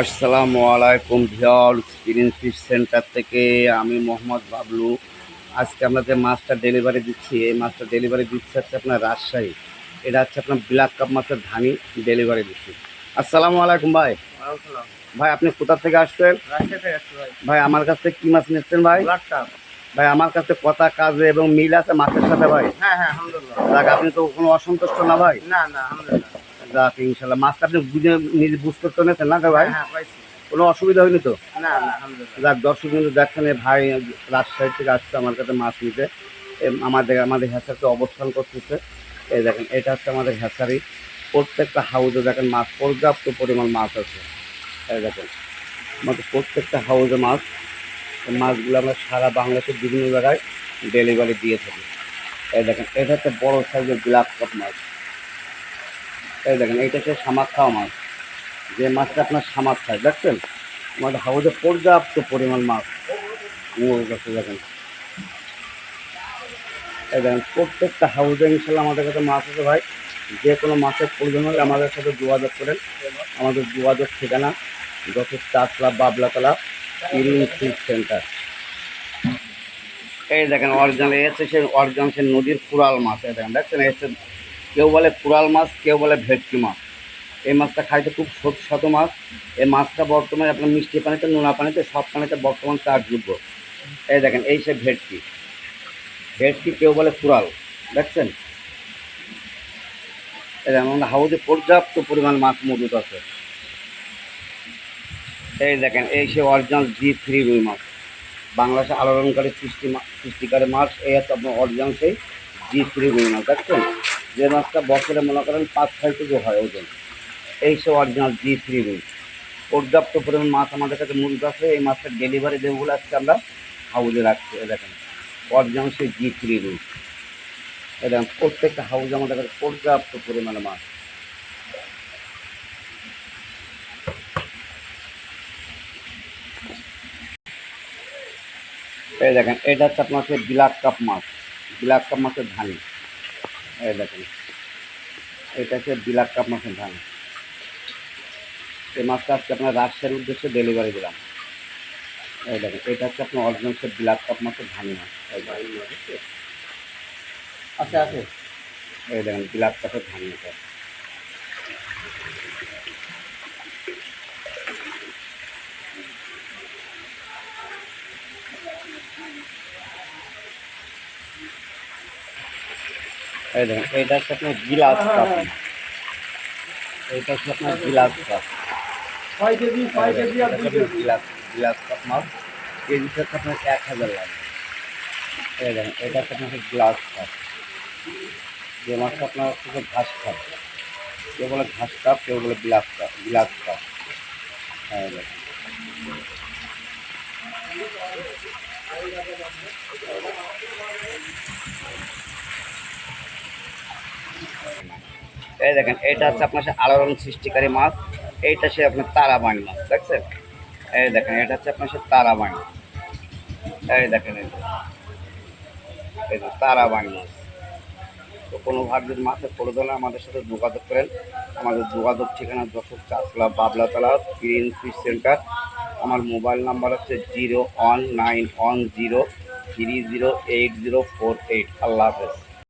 আসসালামু আলাইকুম viewer green fish centre থেকে আমি মোহাম্মদ বাবলু। আজকে আমরা যে মাছটা ডেলিভারি দিচ্ছি। এই মাছটা ডেলিভারি দিচ্ছে হচ্ছে আপনার রাজশাহী। এটা হচ্ছে আপনার ব্ল্যাক কাপ মাছের ধানি ডেলিভারি দিচ্ছি। আসসালামু আলাইকুম ভাই। ভাই আপনি কোথা থেকে আসছেন? ভাই। আমার কাছ থেকে কী মাছ নিচ্ছেন ভাই? ভাই আমার কাছে কথা কাজে এবং মিল আছে মাছের সাথে ভাই? হ্যাঁ হ্যাঁ আলহামদুলিল্লাহ। আপনি তো কোনো অসন্তুষ্ট না ভাই? না না আলহামদুলিল্লাহ। যাক ইনশাল্লাহ। মাছটা আপনি বুঝে নিজে বুঝতে তো নিয়েছেন না ভাই? হ্যাঁ কোনো অসুবিধা হয়নি তো? যাক দর্শক কিন্তু দেখছেন ভাই রাজশাহী থেকে আসছে আমার কাছে মাছ নিতে। আমাদের আমাদের হ্যাচারিতে অবস্থান করতেছে। এই দেখেন এটা হচ্ছে আমাদের হ্যাচারি। প্রত্যেকটা হাউসে দেখেন মাছ পর্যাপ্ত পরিমাণ মাছ আছে। এই দেখেন আমাদের প্রত্যেকটা হাউসে মাছ। মাছগুলো আমরা সারা বাংলাদেশের বিভিন্ন জায়গায় ডেলিভারি দিয়ে থাকি। এই দেখেন এটা হচ্ছে বড় সাইজের গ্লাস কাপ মাছ। এই দেখেন, এইটা হচ্ছে শামাক খাওয়া মাছ। যে মাছটা আপনার শামাক খায়, দেখছেন? আমাদের হাউসে পর্যাপ্ত পরিমাণ মাছ। মূল কাছে দেখেন। এই দেখেন, প্রত্যেকটা হাউসে ইনশাল্লাহ আমাদের কাছে মাছ আছে ভাই। যে কোনো মাছের প্রয়োজন হলে আমাদের সাথে যোগাযোগ করেন। আমাদের যোগাযোগ ঠিকানা যত চাতলা বাবলাতলা ইরিন ফিশ সেন্টার। এই দেখেন, অরিজিনাল হচ্ছে সে অরিজিনাল সে নদীর কুড়াল মাছ। এই দেখেন, দেখছেন? হচ্ছে কেউ বলে কুড়াল মাছ, কেউ বলে ভেটকি মাছ। এই মাছটা খাইতে খুব সুস্বাদু মাছ। এই মাছটা বর্তমানে আপনার মিষ্টি পানিতে, নোনা পানিতে, সব পানিতে বর্তমান চাষযোগ্য এই দেখেন, এই সে ভেটকি। ভেটকি কেউ বলে কুড়াল দেখছেন? এই দেখেন, আমাদের হাউসে পর্যাপ্ত পরিমাণ মাছ মজুদ আছে। এই দেখেন, এই সে অরিজিনাল জি থ্রি রুই মাছ। বাংলাদেশে আলোড়নকারী সৃষ্টি সৃষ্টিকারী মাছ, এই হচ্ছে আপনার অরিজিনাল সেই জি থ্রি রুই মাছ, দেখছেন? যে মাছটা বছরে মনে করেন পাঁচ, ছয় কেজি হয় ওজন। এই সব অরিজিনাল জি থ্রি রুই পর্যাপ্ত পরিমাণ মাছ আমাদের কাছে মূলত আছে, এই মাছটা ডেলিভারি দেবো বলে আজকে আমরা হাউজে রাখছি দেখেন। অরিজিনাল সেই জি থ্রি এই দেখেন, প্রত্যেকটা হাউজে আমাদের কাছে পর্যাপ্ত পরিমাণে মাছ। এই দেখেন, এটা হচ্ছে আপনার ব্ল্যাক কাপ মাছ। ব্ল্যাক কাপ মাছের ধানি। এই দেখেন। এটা হচ্ছে ব্ল্যাক কাপ মাছের ধানি এই মাছটা আজকে আপনার রাজশাহীর উদ্দেশ্যে ডেলিভারি দিলাম। এই দেখেন এটা হচ্ছে আপনার অরিজিনাল হচ্ছে ব্ল্যাক কাপ মাছের ধানি মাছ। আছে আছে। এই দেখেন ব্ল্যাক কাপের ধানি এটা এই দেখেন এইটা হচ্ছে আপনার গিলাস কাপ। এইটা হচ্ছে আপনার গিলাস কাপ। ছয় কেজি ছয় কেজি আর গিলাস গিলাস কাপ মাছ কেজি হচ্ছে আপনার এক হাজার লাগে। এই দেখেন এটা হচ্ছে আপনার গ্লাস কাপ। যে মাছটা আপনার হচ্ছে ঘাস কাপ। কেউ বলে ঘাস কাপ কেউ বলে গ্লাস কাপ গ্লাস কাপ। হ্যাঁ এই দেখেন। এই দেখেন, এটা হচ্ছে আপনার সে আলোড়ন সৃষ্টিকারী মাছ, এইটা সে আপনার তারাবাইন মাছ, দেখছেন? এই দেখেন, এটা হচ্ছে আপনার সে তারাবাইন এই দেখেন, এই। এই যে মাছ। তো কোনো ভাগ যদি মাছের পড়ে হয় আমাদের সাথে যোগাযোগ করেন। আমাদের যোগাযোগ ঠিকানা Jessore Chashla Bablatala, green fish centre. আমার মোবাইল নাম্বার হচ্ছে zero one nine one zero three zero eight zero four eight. আল্লাহ হাফেজ।